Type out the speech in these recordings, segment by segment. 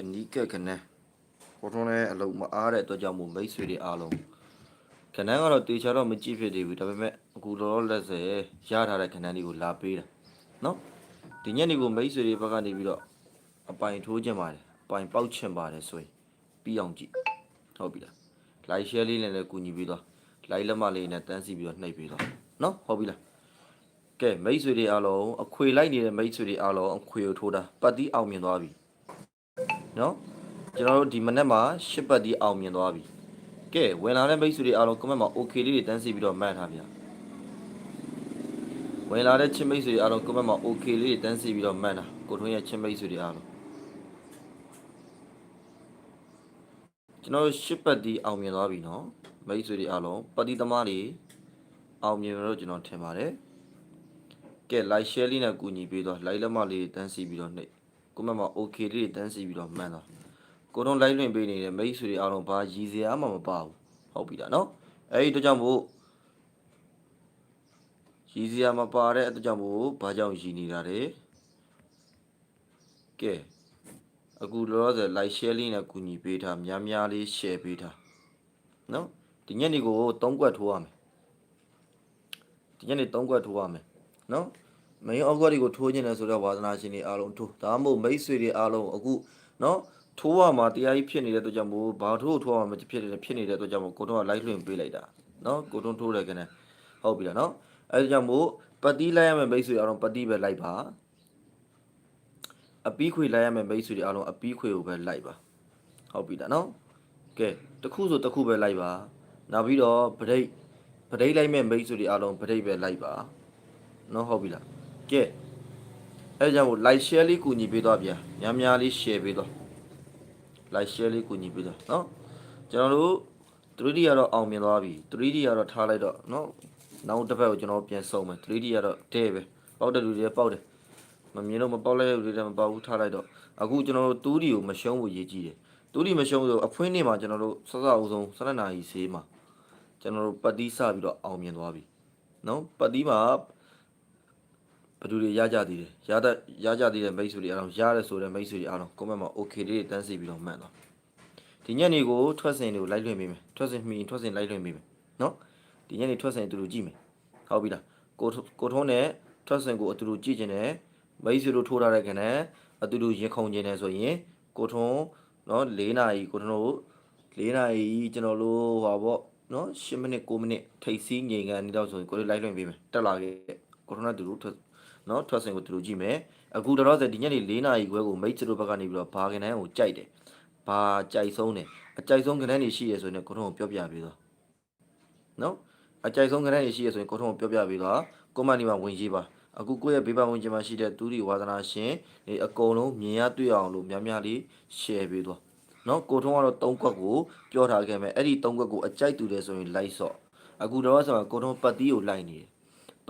အနီးကပ်ခနန်းကိုထုံးလည်းအလုံးမအားတဲ့အတွက်ကြောင့်မို့မိတ်ဆွေတွေအားလုံးခနန်းကတော့တေချာတော့မကြည့်ဖြစ်သေးဘူးဒါပေမဲ့အခုလောလောလက်ဆယ်ရထားတဲ့ခနန်းတွေကိုလာပေးတာနော်ဒီညနေကိုမိတ်ဆွေတွေဘက်ကနေပြီးတော့အပိုင်ထိုးခြင်းပါတယ်အပိုင်ပေါက်ခြင်းပါတယ်ဆိုရင်ပြီးအောင်ကြည့်ဟုတ်ပြီလား like share လေးနဲ့လည်းကူညီပြီးတော့ like လက်မလေးနဲ့တန်းစီပြီးတော့နှိပ်ပြီးတော့နော်ဟုတ်ပြီလားကဲမိတ်ဆွေတွေအားလုံးအခွေလိုက်နေတဲ့မိတ်ဆွေတွေအားလုံးအခွေကိုထိုးတာပတ်တီးအောင်မြင်သွားပြီ နော်ကျွန်တော်တို့ဒီမနေ့မှာရှစ်ပတ်ဒီအောင်မြင်သွားပြီကဲဝင်လာတဲ့မိတ်ဆွေတွေအားလုံး comment မှာ okay လေးတွေတန်းစီပြီးတော့မှတ်ထားဗျာဝင်လာတဲ့ချစ်မိတ်ဆွေတွေအားလုံး comment မှာ okay လေးတွေတန်းစီပြီးတော့မှတ်တာကိုထွန်းရဲ့ချစ်မိတ်ဆွေတွေအားလုံးကျွန်တော်တို့ရှစ်ပတ်ဒီအောင်မြင်သွားပြီနော်မိတ်ဆွေတွေအားလုံးပတ်ဒီသမားတွေအောင်မြင်လို့ကျွန်တော်ထင်ပါတယ်ကဲ like share လေးနဲ့ကူညီပေးတော့ like လက်မလေးတန်းစီပြီးတော့နှိပ် ကိုမမ okay လေးတွေတန်းစီပြီးတော့မှန်းသွားကိုတော့ live လွှင့်ပေးနေတဲ့မိတ်ဆွေတွေအားလုံးဘာရည်စရာမှမပါဘူးဟုတ်ပြီလားနော်အဲ့ဒီအတွက်ကြောင့်မို့ရည်စရာမပါတဲ့အတွက်ကြောင့်မို့ဘာကြောင့်ရည်နေတာလဲကဲအခုလောလောဆယ် like share လေးနဲ့ကူညီပေးထားများများလေး share ပေးထားနော်ဒီညနေကို3ကွက်ထိုးရမယ်ဒီညနေ3ကွက်ထိုးရမယ်နော် မင်းအောက်ကွက်တွေကိုထိုးခြင်းလဲဆိုတော့ဝါသနာရှင်တွေအားလုံးထိုးဒါမှမဟုတ်မိတ်ဆွေတွေအားလုံးအခုနော်ထိုးရမှာတရားကြီးဖြစ်နေတဲ့အတွက်ကြောင့်မို့ဘာထိုးထိုးရမှာမဖြစ်နေတဲ့ဖြစ်နေတဲ့အတွက်ကြောင့်မို့ကိုတော့က live လွှင့်ပေးလိုက်တာနော်ကိုတော့ထိုးတယ်ခင်ဗျဟုတ်ပြီလားနော်အဲဒါကြောင့်မို့ပတ်တီးလိုက်ရမယ်မိတ်ဆွေအားလုံးပတ်တီးပဲလိုက်ပါအပီးခွေလိုက်ရမယ်မိတ်ဆွေတွေအားလုံးအပီးခွေကိုပဲလိုက်ပါဟုတ်ပြီလားနော်ကဲတစ်ခုဆိုတစ်ခုပဲလိုက်ပါနောက်ပြီးတော့ဗဒိတ်ဗဒိတ်လိုက်မဲ့မိတ်ဆွေတွေအားလုံးဗဒိတ်ပဲလိုက်ပါနော်ဟုတ်ပြီလား ကဲအဲကြောင့်မို့ like share လေးကူညီပေးသွားဗျာများများလေး share ပေးသွား like share လေးကူညီပေးသွားเนาะကျွန်တော်တို့ 3D ကတော့အောင်မြင်သွားပြီ 3D ကတော့ထားလိုက်တော့เนาะနောက်တစ်ပတ်ကိုကျွန်တော်ပြန်စုံမယ် 3D ကတော့တဲပဲပေါက်တဲ့လူတွေပေါက်တယ်မမြင်တော့မပေါက်လိုက်တဲ့လူတွေလည်းမပေါက်ဘူးထားလိုက်တော့အခုကျွန်တော်တို့ 2D ကိုမရှုံးဖို့ရည်ကြီးတယ် 2D မရှုံးဆိုအဖွင့်နေ့မှာကျွန်တော်တို့စစအုပ်ဆုံး7နာရီဆေးမှာကျွန်တော်တို့ပတ်တီးစပြီးတော့အောင်မြင်သွားပြီเนาะပတ်တီးမှာ ဘယ်သူတွေရကြသေးတယ်ရတဲ့ရကြသေးတဲ့မိတ်ဆွေတွေအားလုံးရတယ်ဆိုတဲ့မိတ်ဆွေတွေအားလုံး comment မှာ okay လေးတွေတန်းစီပြီးတော့မှန်သွားဒီညနေကိုထွက်စင်တွေကိုလိုက်လွှင့်ပေးမယ်ထွက်စင်မှီထွက်စင်လိုက်လွှင့်ပေးမယ်နော်ဒီညနေထွက်စင်အတူတူကြည့်မယ်ဟုတ်ပြီလားကိုကိုထုံးနဲ့ထွက်စင်ကိုအတူတူကြည့်ခြင်းနဲ့မိတ်ဆွေတို့ထိုးထားတဲ့ခနဲ့အတူတူရင်ခုန်ခြင်းနဲ့ဆိုရင်ကိုထုံးနော်၄နာရီကိုထုံးတို့၄နာရီကျွန်တော်တို့ဟောပေါ့နော်10မိနစ်9မိနစ်ထိတ်စီးငြိမ်ကန်နေတော့ဆိုရင်ကိုလေးလိုက်လွှင့်ပေးမယ်တက်လာခဲ့ကိုထုံးနဲ့အတူတူထွက် နော်ထွက်စင်ကိုသူတို့ကြည့်မယ်အခုတော့ဆိုဒီညနေ၄နာရီခွဲကိုမိတ်ဆွေတို့ဘက်ကနေပြီးတော့ဘာကန်တန်းကိုကြိုက်တယ်ဘာကြိုက်ဆုံးတယ်အကြိုက်ဆုံးကန်တန်းတွေရှိရဆိုရင်ကိုထုံးကိုပြောပြပေးတော့နော်အကြိုက်ဆုံးကန်တန်းတွေရှိရဆိုရင်ကိုထုံးကိုပြောပြပေးတော့ကွန်မန့်ဒီမှာဝင်ရေးပါအခုကိုယ့်ရဲ့ဘေးပတ်ဝန်းကျင်မှာရှိတဲ့သူတွေဝါသနာရှင်ဒီအကုန်လုံးမြင်ရတွေ့အောင်လို့များများလေး share ပေးတော့နော်ကိုထုံးကတော့၃ကွက်ကိုပြောထားခဲ့မယ်အဲ့ဒီ၃ကွက်ကိုအကြိုက်တူတယ်ဆိုရင် like ဆော့အခုတော့ဆိုတော့ကိုထုံးပတ်တီးကိုလိုက်နေတယ်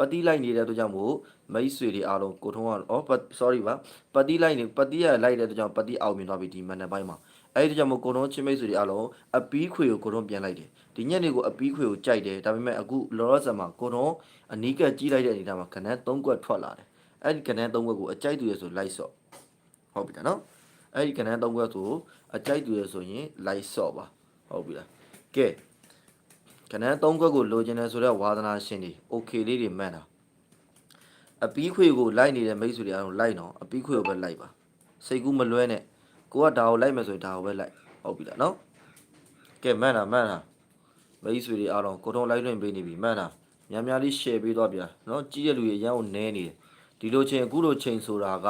ပတိလိုက်နေတဲ့အတွက်ကြောင့်မို့မိတ်ဆွေတွေအားလုံးကိုထုံးကအော်ပတ် sorry ပါပတိလိုက်နေပတိရလိုက်တဲ့အတွက်ကြောင့်ပတိအောင်မြင်သွားပြီဒီမန်နက်ပိုင်းမှာအဲ့ဒီအတွက်ကြောင့်မို့ကိုထုံးချင်းမိတ်ဆွေတွေအားလုံးအပီးခွေကိုကိုထုံးပြန်လိုက်တယ်ဒီညနေကိုအပီးခွေကိုကြိုက်တယ်ဒါပေမဲ့အခုလောလောဆယ်မှာကိုထုံးအနီးကပ်ကြီးလိုက်တဲ့အနေနဲ့မှာခဏ၃ကွက်ထွက်လာတယ်အဲ့ဒီခဏ၃ကွက်ကိုအကြိုက်သူရဆိုလိုက်ဆော့ဟုတ်ပြီလားနော်အဲ့ဒီခဏ၃ကွက်ဆိုအကြိုက်သူရဆိုရင်လိုက်ဆော့ပါဟုတ်ပြီလားကဲ ခဏ၃ကွက်ကိုလိုချင်တယ်ဆိုတော့ဝါသနာရှင်တွေ okay လေးတွေမှန်တာအပီးခွေကိုလိုက်နေတဲ့မိတ်ဆွေတွေအားလုံးလိုက်တော့အပီးခွေကိုပဲလိုက်ပါစိတ်ကူးမလွဲနဲ့ကိုကဒါကိုလိုက်မယ်ဆိုရင်ဒါကိုပဲလိုက်ဟုတ်ပြီလားနော်ကဲမှန်တာမှန်တာမိတ်ဆွေတွေအားလုံးကိုထုံးလိုက်လွှင့်ပေးနေပြီမှန်တာများများလေး share ပေးတော့ဗျာနော်ကြီးတဲ့လူတွေအရန်ကိုနဲနေတယ်ဒီလိုချိန်အခုလိုချိန်ဆိုတာက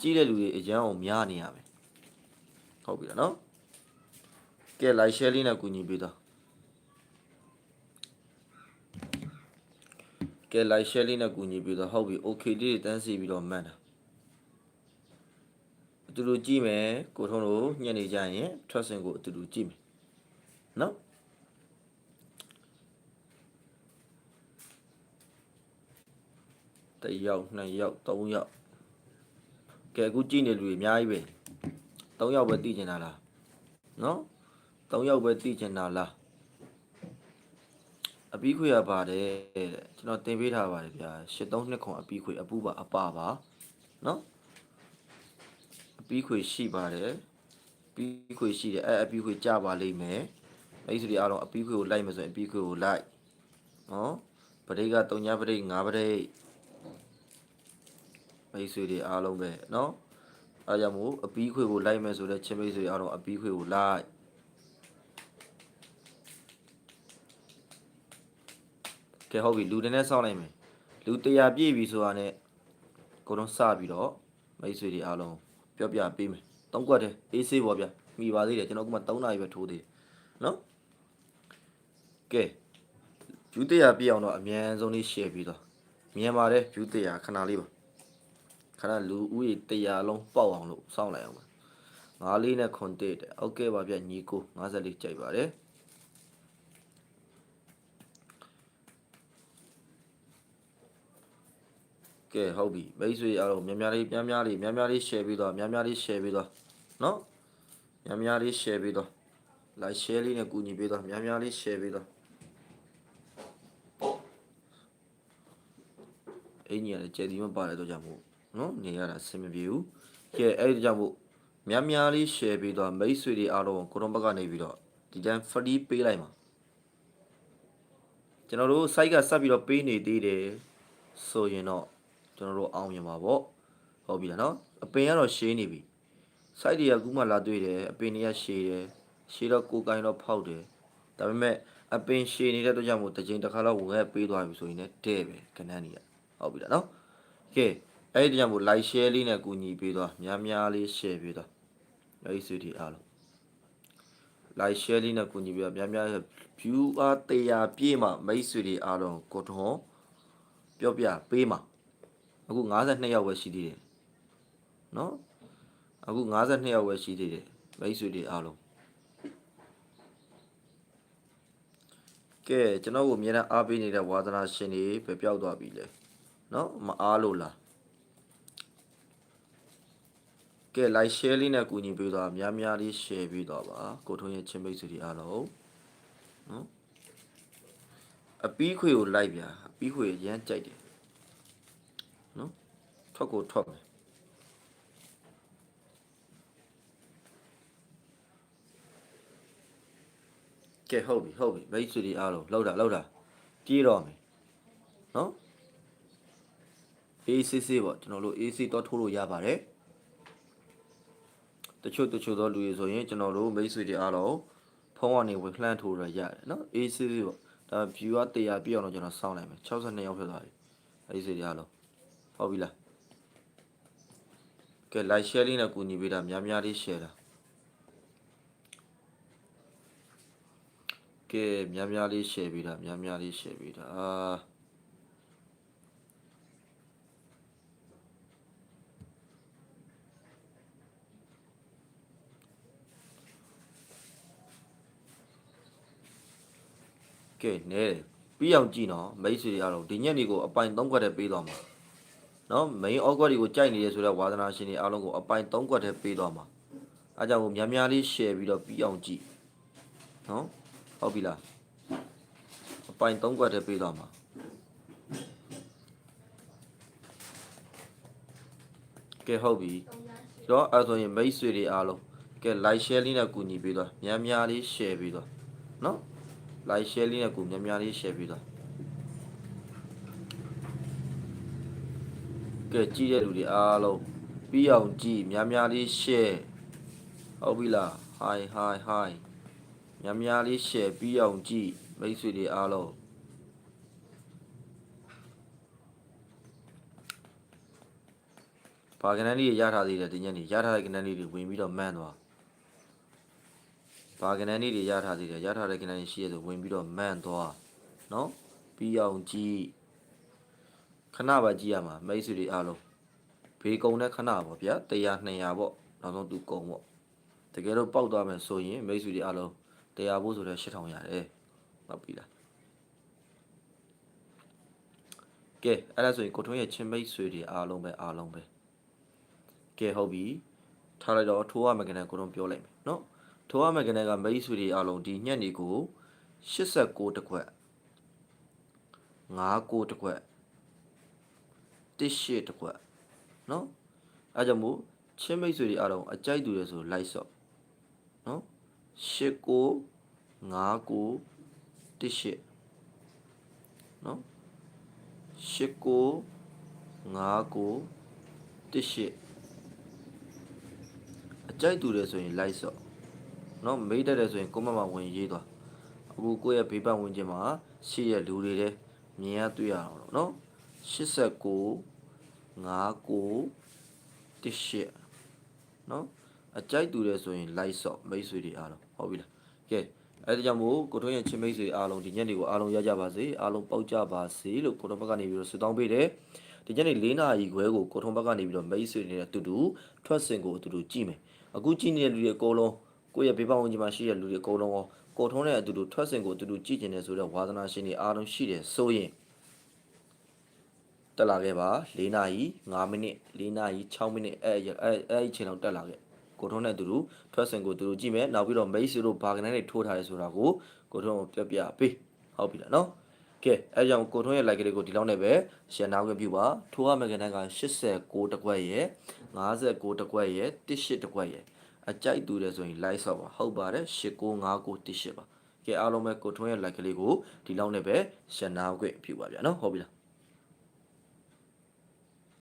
ကြီးတဲ့လူတွေအရန်ကိုများနေရမယ်ဟုတ်ပြီလားနော်ကဲ like share လေးနဲ့ကူညီပေးတော့ ကဲ like share လေးနဲ့ကူညီပြီးတော့ဟုတ်ပြီ okay လေးတွေတန်းစီပြီးတော့မှန်တာအတူတူကြည့်မယ်ကိုထုံးတို့ညနေကြရင်ထွက်စင်ကိုအတူတူကြည့်မယ်နော်တစ်ယောက်နှစ်ယောက်သုံးယောက်ကဲအခုကြည့်နေလူတွေအများကြီးပဲသုံးယောက်ပဲတည်ကျင်တာလားနော်သုံးယောက်ပဲတည်ကျင်တာလား အပီးခွေရပါတယ်တဲ့ကျွန်တော်တင်ပေးထားပါတယ်ဗျာ832ခုအပီးခွေအပူပါအပါပါနော်အပီးခွေရှိပါတယ်အပီးခွေရှိတယ်အဲအပီးခွေကြပါလိမ့်မယ်အဲ့ဒီအားလုံးအပီးခွေကိုလိုက်မယ်ဆိုရင်အပီးခွေကိုလိုက်နော်ပရိက3ညပရိ5ပရိမိတ်ဆွေတွေအားလုံးပဲနော်အားကြောင့်မို့အပီးခွေကိုလိုက်မယ်ဆိုတော့ချင်းမိတ်ဆွေအားလုံးအပီးခွေကိုလိုက် ကဲဟုတ်ပြီလူတွေနဲ့စောင့်လိုက်မယ်လူ100ပြည့်ပြီဆိုတာနဲ့ကိုတော့စပြီးတော့မိတ်ဆွေတွေအားလုံးပြောပြပေးမယ်သုံးကွက်တယ်အေးဆေးပေါ့ဗျမိပါသေးတယ်ကျွန်တော်ကမှ3နာရီပဲထိုးသေးတယ်နော်ကဲဖြူ100ပြည့်အောင်တော့အမြန်ဆုံးလေး share ပြီးတော့မြန်မာတဲ့ဖြူ100ခဏလေးပါခဏလူဦးရေ100လုံးပေါက်အောင်လို့စောင့်လိုက်အောင်ပါငါးလေးနဲ့ခွန်တက်တယ်ဟုတ်ကဲ့ပါဗျညီကို54ကြိုက်ပါတယ် ကဲဟုတ်ပြီမိတ်ဆွေအားလုံးများများလေးများများလေးများများလေး share ပြီးတော့များများလေး share ပြီးတော့နော်များများလေး share ပြီးတော့ like share လေးနဲ့ကူညီပေးတော့များများလေး share ပေးတော့အင်းကြီးရတယ်ကျယ်ဒီမပါတယ်တော့ကြောင့်မို့နော်နေရတာအဆင်မပြေဘူးကဲအဲ့ဒီကြောင့်မို့များများလေး share ပေးတော့မိတ်ဆွေတွေအားလုံးကိုရုံးဘက်ကနေပြီးတော့ဒီတန်း free ပေးလိုက်မှာကျွန်တော်တို့ site ကဆက်ပြီးတော့ပေးနေသေးတယ်ဆိုရင်တော့ ကျွန်တော်တို့အောင်မြင်ပါပေါ့ဟုတ်ပြီလားနော်အပင်ကတော့ရှင်းနေပြီ site တွေကအခုမှလာတွေ့တယ်အပင်တွေကရှည်တယ်ရှည်တော့ကိုယ်ကိုင်းတော့ဖောက်တယ်ဒါပေမဲ့အပင်ရှည်နေတဲ့အတွက်ကြောင့်မို့တစ်ချိန်တစ်ခါတော့ဝယ်ပေးသွားပြီဆိုရင်လည်းတဲ့ပဲခဏန်းကြီးဟုတ်ပြီလားနော်ကဲအဲ့ဒီကြောင့်မို့ like share လေးနဲ့ကူညီပေးသွားများများလေး share ပေးသွားအဲ့ဒီစုတီအားလုံး like share လေးနဲ့ကူညီပေးသွားများများ view အား100ပြည့်မှမိတ်ဆွေတွေအားလုံးကိုထွန်းပြောပြပေးမှာ အခု52ယောက်ပဲရှိသေးတယ်နော်အခု52ယောက်ပဲရှိသေးတယ်မိတ်ဆွေတွေအားလုံးကဲကျွန်တော်ကိုအများအားအားပေးနေတဲ့ဝါသနာရှင်တွေပဲပျောက်သွားပြီလေနော်မအားလို့လားကဲ like share လေးနဲ့ကူညီပေးတော့များများလေး share ပေးတော့ပါကိုထုံးရဲ့ချင်းမိတ်ဆွေတွေအားလုံးနော်အပီးခွေကိုလိုက်ဗျာအပီးခွေရမ်းကြိုက်တယ်နော် ထွက်ကိုထွက်မယ်ကဲဟုတ်ပြီဟုတ်ပြီမိတ်ဆွေတွေအားလုံးလောက်တာလောက်တာပြေးတော့မယ်နော် ACC ပေါ့ကျွန်တော်တို့ AC တော့ထိုးလို့ရပါတယ်တချို့တချို့သောလူတွေဆိုရင်ကျွန်တော်တို့မိတ်ဆွေတွေအားလုံးဖုန်းကနေဝင်လှမ်းထိုးရရတယ်နော် ACC ပေါ့ဒါ view က100ပြည့်အောင်တော့ကျွန်တော်စောင့်လိုက်မယ်62ရောက်ဖြစ်သွားပြီအဲ့ဒီစိတွေအားလုံးဟုတ်ပြီလား ကဲ like share လေးနဲ့ကူညီပေးတာများများလေး share တာကဲများများလေး share ပေးတာများများလေး share ပေးတာအာကဲနဲတယ်ပြီးအောင်ကြည့်နော်မိတ်ဆွေတွေအားလုံးဒီညက်တွေကိုအပိုင်၃ခွက်တည်းပေးသွားမှာ နော် main ဩကွက်တွေကိုကြိုက်နေရဆိုတော့ဝါသနာရှင်တွေအားလုံးကိုအပိုင်၃ခွက်တည်းပေးသွားမှာအဲကြောင့်ကိုများများလေး share ပြီးတော့ပြီးအောင်ကြည့်နော်ဟုတ်ပြီလားအပိုင်၃ခွက်တည်းပေးသွားမှာကဲဟုတ်ပြီတော့အဲဆိုရင်မိတ်ဆွေတွေအားလုံးကဲ like share လေးနဲ့ကူညီပေးသွားများများလေး share ပေးသွားနော် like share လေးနဲ့ကိုများများလေး share ပေးသွား ကဲကြည့်တဲ့လူတွေအားလုံးပြီးအောင်ကြည့်များများလေး share ဟုတ်ပြီလား hi hi hi များများလေး share ပြီးအောင်ကြည့်မိတ်ဆွေတွေအားလုံးဘာကနန်းလေးရထားသေးတယ်ဒီညနေရထားတဲ့ကနန်းလေးတွေဝင်ပြီးတော့မှန်းသွားဘာကနန်းလေးတွေရထားသေးတယ်ရထားတဲ့ကနန်းလေးရှိရဆိုဝင်ပြီးတော့မှန်းသွားနော်ပြီးအောင်ကြည့် ခဏပါကြည့်ရမှာမိတ်ဆွေတွေအားလုံးဘေးကုံတဲ့ခဏပေါ့ဗျာ100 200ပေါ့နောက်ဆုံးသူကုံပေါ့တကယ်တော့ပေါက်သွားမယ်ဆိုရင်မိတ်ဆွေတွေအားလုံး100ဖို့ဆိုတော့8000ရတယ်ဟုတ်ပြီလားကဲအဲ့ဒါဆိုရင်ကိုထွန်းရဲ့ချင်းမိတ်ဆွေတွေအားလုံးပဲအားလုံးပဲကဲဟုတ်ပြီထားလိုက်တော့ထိုးရမယ်ကနေကိုထွန်းပြောလိုက်မယ်နော်ထိုးရမယ်ကနေကမိတ်ဆွေတွေအားလုံးဒီညက်နေကို89တခွက်59တခွက် 18တခွက်နော်အဲကြောင့်မို့ချင်းမိတ်ဆွေတွေအားလုံးအကြိုက်တူတယ်ဆိုလိုက်ဆော့နော်8ကို9ကို18နော်8ကို9ကို18အကြိုက်တူတယ်ဆိုရင်လိုက်စော့နော်မေးတတ်တယ်ဆိုရင်ကိုမမဝင်ရေးသွားအခုကိုယ့်ရဲ့ဘေးပတ်ဝန်းကျင်မှာရှေ့ရဲ့လူတွေလည်းမြင်ရတွေ့ရအောင်လို့နော်89 9ကို18နော်အကြိုက်တူတယ်ဆိုရင်လိုက်စော့မိတ်ဆွေတွေအားလုံးဟုတ်ပြီလားကဲအဲ့ဒါကြောင့်မို့ကိုထွန်းရဲ့ချင်းမိတ်ဆွေအားလုံးဒီညနေကိုအားလုံးရကြပါစေအားလုံးပေါက်ကြပါစေလို့ကိုထွန်းဘက်ကနေပြီးတော့ဆုတောင်းပေးတယ်ဒီညနေ၄နာရီခွဲကိုကိုထွန်းဘက်ကနေပြီးတော့မိတ်ဆွေတွေနဲ့အတူတူထွက်စင်ကိုအတူတူကြည့်မယ်အခုကြည့်နေတဲ့လူတွေအကုန်လုံးကိုယ့်ရဲ့ဘေးပတ်ဝန်းကျင်မှာရှိတဲ့လူတွေအကုန်လုံးရောကိုထွန်းနဲ့အတူတူထွက်စင်ကိုအတူတူကြည့်ကျင်တယ်ဆိုတော့ဝါသနာရှင်တွေအားလုံးရှိတယ်ဆိုရင် တက်လာခဲ့ပါ၄နာရီ5မိနစ်၄နာရီ6မိနစ်အဲအဲအဲအချိန်လောက်တက်လာခဲ့ကိုထုံးနဲ့အတူတူထွက်စင်ကိုအတူတူကြည့်မယ်နောက်ပြီးတော့မိတ်ဆွေတို့ဘာကနေတွေထိုးထားရဲဆိုတာကိုကိုထုံးကိုပြပြပေးဟုတ်ပြီလားနော်ကဲအဲကြောင့်ကိုထုံးရဲ့ like လေးကိုဒီလောက်နဲ့ပဲရှင်းနာခွင့်ပြုပါထိုးရမယ့်ကဏ္ဍက89တကွက်ရယ်59တကွက်ရယ်18တကွက်ရယ်အကြိုက်တူတယ်ဆိုရင် like ဆော့ပါဟုတ်ပါတယ်895918ပါကဲအားလုံးပဲကိုထုံးရဲ့ like လေးကိုဒီလောက်နဲ့ပဲရှင်းနာခွင့်ပြုပါဗျာနော်ဟုတ်ပြီလား